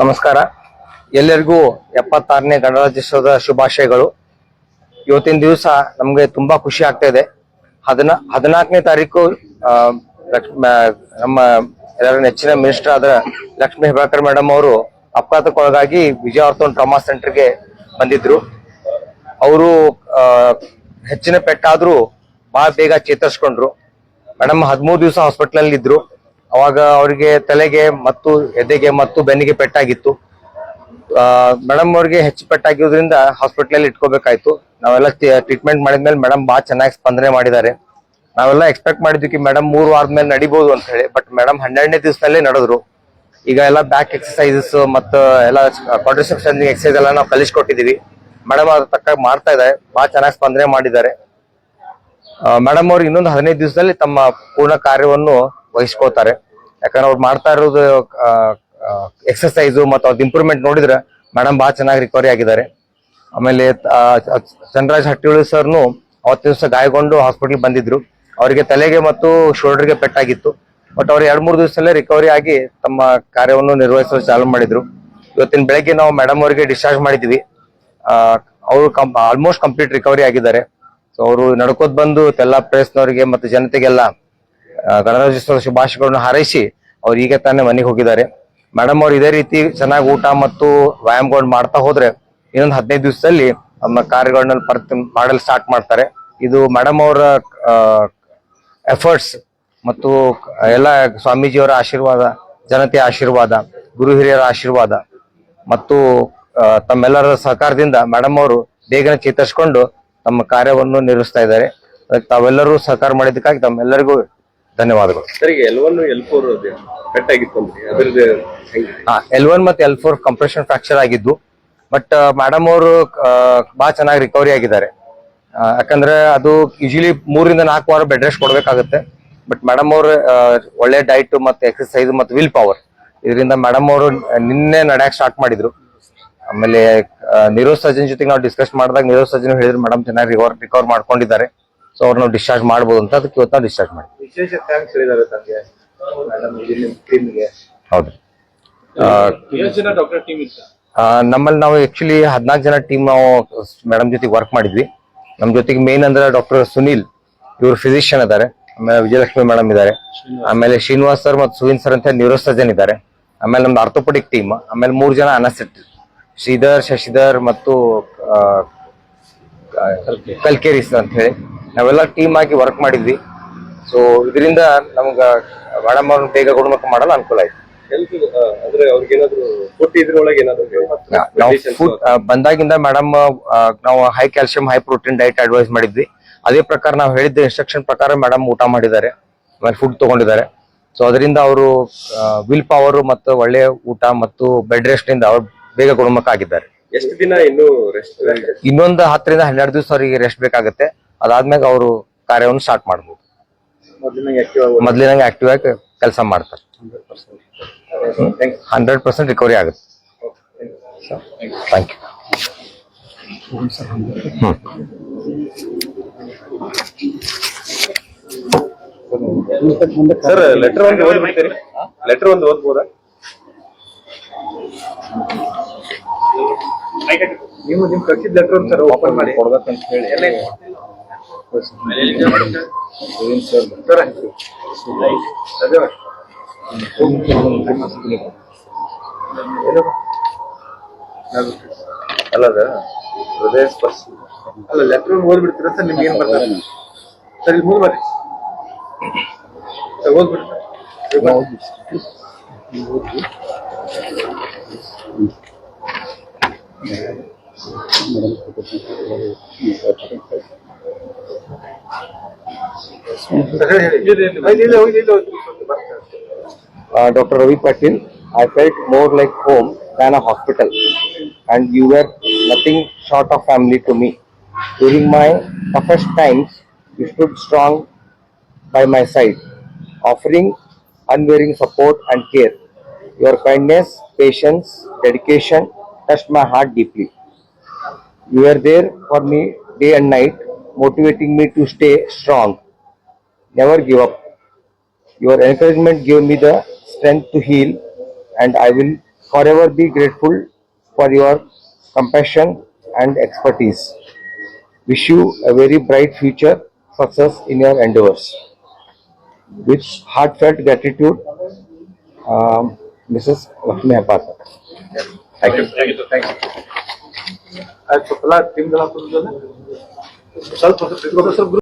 ನಮಸ್ಕಾರ. ಎಲ್ಲರಿಗೂ ಎಪ್ಪತ್ತಾರನೇ ಗಣರಾಜ್ಯೋತ್ಸವದ ಶುಭಾಶಯಗಳು. ಇವತ್ತಿನ ದಿವಸ ನಮಗೆ ತುಂಬಾ ಖುಷಿ ಆಗ್ತಾ ಇದೆ. ಹದಿನ, ಹದಿನಾಲ್ಕನೇ ತಾರೀಕು ನಮ್ಮ ಎಲ್ಲರ ನೆಚ್ಚಿನ ಮಿನಿಸ್ಟರ್ ಆದ ಲಕ್ಷ್ಮೀ ಹೆಬ್ಬಾಳ್ಕರ್ ಮೇಡಮ್ ಅವರು ಅಪಘಾತಕ್ಕೊಳಗಾಗಿ ವಿಜಯ ಆರ್ಥೋನ್ ಟ್ರಾಮಾ ಸೆಂಟರ್ಗೆ ಬಂದಿದ್ರು. ಅವರು ಹೆಚ್ಚಿನ ಪೆಟ್ಟಾದ್ರೂ ಬಹಳ ಬೇಗ ಚೇತರಿಸ್ಕೊಂಡ್ರು. ಮೇಡಮ್ ಹದಿಮೂರು ದಿವಸ ಹಾಸ್ಪಿಟಲ್ ಇದ್ರು ಅವಾಗ ಅವರಿಗೆ ತಲೆಗೆ ಮತ್ತು ಎದೆಗೆ ಮತ್ತು ಬೆನ್ನಿಗೆ ಪೆಟ್ಟಾಗಿತ್ತು. ಮೇಡಮ್ ಅವ್ರಿಗೆ ಹೆಚ್ಚು ಪೆಟ್ಟಾಗಿರೋದ್ರಿಂದ ಹಾಸ್ಪಿಟ್ಲಲ್ಲಿ ಇಟ್ಕೋಬೇಕಾಯ್ತು. ನಾವೆಲ್ಲ ಟ್ರೀಟ್ಮೆಂಟ್ ಮಾಡಿದ್ಮೇಲೆ ಮೇಡಮ್ ಬಹಳ ಚೆನ್ನಾಗಿ ಸ್ಪಂದನೆ ಮಾಡಿದ್ದಾರೆ. ನಾವೆಲ್ಲ ಎಕ್ಸ್ಪೆಕ್ಟ್ ಮಾಡಿದ್ವಿ ಮೇಡಮ್ ಮೂರು ವಾರದ ಮೇಲೆ ನಡಿಬಹುದು ಅಂತ ಹೇಳಿ ಬಟ್ ಮೇಡಮ್ ಹನ್ನೆರಡನೇ ದಿವಸದಲ್ಲೇ ನಡೆದ್ರು. ಈಗ ಎಲ್ಲ ಬ್ಯಾಕ್ ಎಕ್ಸಸೈಸಸ್ ಮತ್ತು ಎಲ್ಲ ಕಾಂಟ್ರಿಸೆಪ್ಷನ್ ಎಕ್ಸಸೈಸ್ ಎಲ್ಲ ನಾವು ಕಲಿಸ್ಕೊಟ್ಟಿದೀವಿ ಮೇಡಮ್ ಅದ್ರ ತಕ್ಕ ಮಾಡ್ತಾ ಇದ್ದಾರೆ ಬಹಳ ಚೆನ್ನಾಗಿ ಸ್ಪಂದನೆ ಮಾಡಿದ್ದಾರೆ. ಮೇಡಮ್ ಅವ್ರಿಗೆ ಇನ್ನೊಂದು ಹದಿನೈದು ದಿವಸದಲ್ಲಿ ತಮ್ಮ ಪೂರ್ಣ ಕಾರ್ಯವನ್ನು ವಹಿಸ್ಕೋತಾರೆ ಯಾಕಂದ್ರೆ ಅವ್ರು ಮಾಡ್ತಾ ಇರೋದು ಎಕ್ಸಸೈಸು ಮತ್ತು ಅವ್ರದ್ದು ಇಂಪ್ರೂವ್ಮೆಂಟ್ ನೋಡಿದ್ರೆ ಮೇಡಮ್ ಬಹಳ ಚೆನ್ನಾಗಿ ರಿಕವರಿ ಆಗಿದ್ದಾರೆ. ಆಮೇಲೆ ಚಂದ್ರರಾಜ್ ಹಟ್ಟಿಳಿ ಸರ್ನು ಅವತ್ತು ದಿವಸ ಗಾಯಗೊಂಡು ಹಾಸ್ಪಿಟಲ್ ಬಂದಿದ್ರು. ಅವರಿಗೆ ತಲೆಗೆ ಮತ್ತು ಶೋಲ್ಡರ್ಗೆ ಪೆಟ್ಟಾಗಿತ್ತು. ಬಟ್ ಅವ್ರು ಎರಡು ಮೂರು ದಿವಸದಲ್ಲೇ ರಿಕವರಿ ಆಗಿ ತಮ್ಮ ಕಾರ್ಯವನ್ನು ನಿರ್ವಹಿಸಲು ಚಾಲು ಮಾಡಿದ್ರು. ಇವತ್ತಿನ ಬೆಳಗ್ಗೆ ನಾವು ಮೇಡಮ್ ಅವರಿಗೆ ಡಿಸ್ಚಾರ್ಜ್ ಮಾಡಿದ್ವಿ. ಅವರು ಆಲ್ಮೋಸ್ಟ್ ಕಂಪ್ಲೀಟ್ ರಿಕವರಿ ಆಗಿದ್ದಾರೆ. ಸೊ ಅವರು ನಡ್ಕೋದ್ ಬಂದು ಎಲ್ಲ ಪ್ರೇಸ್ನವರಿಗೆ ಮತ್ತು ಜನತೆಗೆಲ್ಲ ಗಣರಾಜ್ಯೋತ್ಸವದ ಶುಭಾಶಯಗಳನ್ನು ಹಾರೈಸಿ ಅವ್ರು ಈಗ ತಾನೇ ಮನೆಗೆ ಹೋಗಿದ್ದಾರೆ. ಮೇಡಮ್ ಅವ್ರು ಇದೇ ರೀತಿ ಚೆನ್ನಾಗಿ ಊಟ ಮತ್ತು ವ್ಯಾಯಾಮಗಳು ಮಾಡ್ತಾ ಹೋದ್ರೆ ಇನ್ನೊಂದು ಹದಿನೈದು ದಿವಸದಲ್ಲಿ ನಮ್ಮ ಕಾರ್ಯಗಳನ್ನ ಪರ್ತ್ ಮಾಡಲು ಸ್ಟಾರ್ಟ್ ಮಾಡ್ತಾರೆ. ಇದು ಮೇಡಮ್ ಅವರ ಎಫರ್ಟ್ಸ್ ಮತ್ತು ಎಲ್ಲ ಸ್ವಾಮೀಜಿಯವರ ಆಶೀರ್ವಾದ, ಜನತೆಯ ಆಶೀರ್ವಾದ, ಗುರು ಹಿರಿಯರ ಆಶೀರ್ವಾದ ಮತ್ತು ತಮ್ಮೆಲ್ಲರ ಸಹಕಾರದಿಂದ ಮೇಡಮ್ ಅವರು ಬೇಗನೆ ಚೇತರಿಸಿಕೊಂಡು ತಮ್ಮ ಕಾರ್ಯವನ್ನು ನಿರ್ವಹಿಸ್ತಾ ಇದ್ದಾರೆ. ಅದಕ್ಕೆ ತಾವೆಲ್ಲರೂ ಸಹಕಾರ ಮಾಡಿದ್ದಕ್ಕಾಗಿ ತಮ್ಮೆಲ್ಲರಿಗೂ ಧನ್ಯವಾದಗಳು. ಎಲ್ ಒನ್ ಎಲ್ ಫೋರ್ ಪೆಟ್ಟಾಗಿತ್ತು ಅಂದ್ರೆ ಅದ್ರದ್ದು ಎಲ್ ಒನ್ ಮತ್ತೆ ಎಲ್ ಫೋರ್ ಕಂಪ್ರೆಷನ್ ಫ್ರಾಕ್ಚರ್ ಆಗಿದ್ದು ಬಟ್ ಮೇಡಮ್ ಅವರು ಬಹಳ ಚೆನ್ನಾಗಿ ರಿಕವರಿ ಆಗಿದ್ದಾರೆ. ಯಾಕಂದ್ರೆ ಅದು ಯೂಶಲಿ ಮೂರಿಂದ ನಾಲ್ಕು ವಾರ ಬೆಡ್ ರೆಸ್ಟ್ ಕೊಡಬೇಕಾಗುತ್ತೆ. ಬಟ್ ಮೇಡಮ್ ಅವರು ಒಳ್ಳೆ ಡೈಟ್ ಮತ್ತೆ ಎಕ್ಸರ್ಸೈಸ್ ಮತ್ತೆ ವಿಲ್ ಪವರ್ ಇದರಿಂದ ಮೇಡಮ್ ಅವರು ನಿನ್ನೆ ನಡೆಯಕ್ ಸ್ಟಾರ್ಟ್ ಮಾಡಿದ್ರು. ಆಮೇಲೆ ನೀರೋ ಸರ್ಜನ್ ಜೊತೆಗೆ ನಾವು ಡಿಸ್ಕಸ್ ಮಾಡಿದಾಗ ನೀರೋ ಸರ್ಜನ್ ಹೇಳಿದ್ರು ಮೇಡಮ್ ಚೆನ್ನಾಗಿ ರಿಕವರ್ ರಿಕವರ್ ಮಾಡ್ಕೊಂಡಿದ್ದಾರೆ. ಸೊ ಅವ್ರು ನಾವು ಡಿಸ್ಚಾರ್ಜ್ ಮಾಡ್ಬೋದು ಅಂತ ಅದಕ್ಕೆ ಇವತ್ತು ನಾವು ಡಿಸ್ಚಾರ್ಜ್ ಮಾಡಿ ವಿಶೇಷ ಥ್ಯಾಂಕ್ಸ್ ಹೇಳಿದ್ದಾರೆ ಟೀಮ್ಗೆ ಡಾಕ್ಟರ್ ಟೀಮ್ ಇತ್ತ ನಮ್ಮಲ್ಲಿ ನಾವು ಆಕ್ಚುಲಿ ಹದಿನಾಲ್ಕು ಜನ ಟೀಮ್ ನಾವು ಮೇಡಮ್ ಜೊತೆಗೆ ವರ್ಕ್ ಮಾಡಿದ್ವಿ. ನಮ್ಮ ಜೊತೆಗೆ ಮೇನ್ ಅಂದ್ರೆ ಡಾಕ್ಟರ್ ಸುನಿಲ್. ಇವರು ಫಿಸಿಷಿಯನ್ ಇದ್ದಾರೆ. ಆಮೇಲೆ ವಿಜಯಲಕ್ಷ್ಮಿ ಮೇಡಮ್ ಇದ್ದಾರೆ. ಆಮೇಲೆ ಶ್ರೀನಿವಾಸ್ ಸರ್ ಮತ್ತು ಸುವಿನ್ ಸರ್ ಅಂತ ನ್ಯೂರೋ ಸರ್ಜನ್ ಇದ್ದಾರೆ. ಆಮೇಲೆ ನಮ್ದು ಆರ್ಥೋಪೆಡಿಕ್ ಟೀಮ್ ಆಮೇಲೆ ಮೂರು ಜನ ಅನಸೆಟ್ ಶ್ರೀಧರ್ ಶಶಿಧರ್ ಮತ್ತು ಆ, ಸರ್ ಕಲ್ಕೇರಿಸ್ ಅಂತ ಹೇಳಿ. ನಾವೆಲ್ಲ ಟೀಮ್ ಆಗಿ ವರ್ಕ್ ಮಾಡಿದ್ವಿ. ಸೊ ಇದರಿಂದ ನಮ್ಗ ಮೇಡಮ್ ಅವ್ರನ್ನ ಬೇಗ ಗುಣಮುಖ ಮಾಡಲು ಅನುಕೂಲ ಆಯ್ತು. ಬಂದಾಗಿಂದ ಮೇಡಮ್ ನಾವು high calcium high protein diet advice ಮಾಡಿದ್ವಿ. ಅದೇ ಪ್ರಕಾರ ನಾವು ಹೇಳಿದ್ದ ಇನ್ಸ್ಟ್ರಕ್ಷನ್ ಪ್ರಕಾರ ಮೇಡಮ್ ಊಟ ಮಾಡಿದ್ದಾರೆ. ಆಮೇಲೆ ಫುಡ್ ತಗೊಂಡಿದ್ದಾರೆ. ಸೊ ಅದರಿಂದ ಅವರು ವಿಲ್ ಪವರ್ ಮತ್ತು ಒಳ್ಳೆ ಊಟ ಮತ್ತು ಬೆಡ್ ರೆಸ್ಟ್ ಇಂದ ಅವ್ರು ಬೇಗ ಗುಣಮುಖ ಆಗಿದ್ದಾರೆ. ಎಷ್ಟು ದಿನ ಇನ್ನು ರೆಸ್ಟ್ ಇನ್ನೊಂದು ಹತ್ತರಿಂದ ಹನ್ನೆರಡು ದಿವಸ ಅವರಿಗೆ ರೆಸ್ಟ್ ಬೇಕಾಗುತ್ತೆ. ಅದಾದ್ಮೇಲೆ ಅವರು ಕಾರ್ಯವನ್ನು ಸ್ಟಾರ್ಟ್ ಮಾಡ್ಬೋದು. ಮೊದ್ಲಿನಂಗೆ ಆಕ್ಟಿವ್ ಆಗಿ ಕೆಲಸ ಮಾಡ್ತಾರೆ. Hundred percent. ರಿಕವರಿ ಆಗುತ್ತೆ. ಥ್ಯಾಂಕ್ ಯು ಸರ್ ಲೆಟರ್ ಒಂದು ಓದ್ಬಿಡ್ತೀರಿ? ಲೆಟರ್ ಒಂದು ಓದ್ಬೋದಾ? ನೀವು ನಿಮ್ ಕಳ್ಸಿದ ಲೆಟರ್ ಒಂದು ಸರ್ ಓಪನ್ ಮಾಡಿ. ಕೊಡ್ಬೇಕಂತ ಹೇಳಿ. ಅಲ್ಲ ಹೃದಯ ಸ್ಪರ್ಶ. ಅಲ್ಲ ಲೆಟರ್ ಓದ್ಬಿಡ್ತೀರ ಸರ್? ನಿಮ್ಗೆ ಏನ್ ಬರ್ತಾರೆ ಸರ್, ಇಲ್ಲಿ ಮುಂದೆ ಬರ್ರಿ sir ಓದ್ಬಿಡಿ sir uh, Dr. Ravi Patil, I felt more like home than a hospital, and you were nothing short of family to me. During my toughest times, you stood strong by my side, offering unwavering support and care. Your kindness, patience, dedication touched my heart deeply. You were there for me day and night, motivating me to stay strong Never give up. Your encouragement gave me the strength to heal, and I will forever be grateful for your compassion and expertise. Wish you a very bright future success in your endeavors. With heartfelt gratitude, um, Mrs. Lakshmi Apata. Thank you thank you thank you ಆಯ್ತು ಸ್ವಲ್ಪ ಟೀಮ್ಗಳ ಸ್ವಲ್ಪ ಸ್ವಲ್ಪ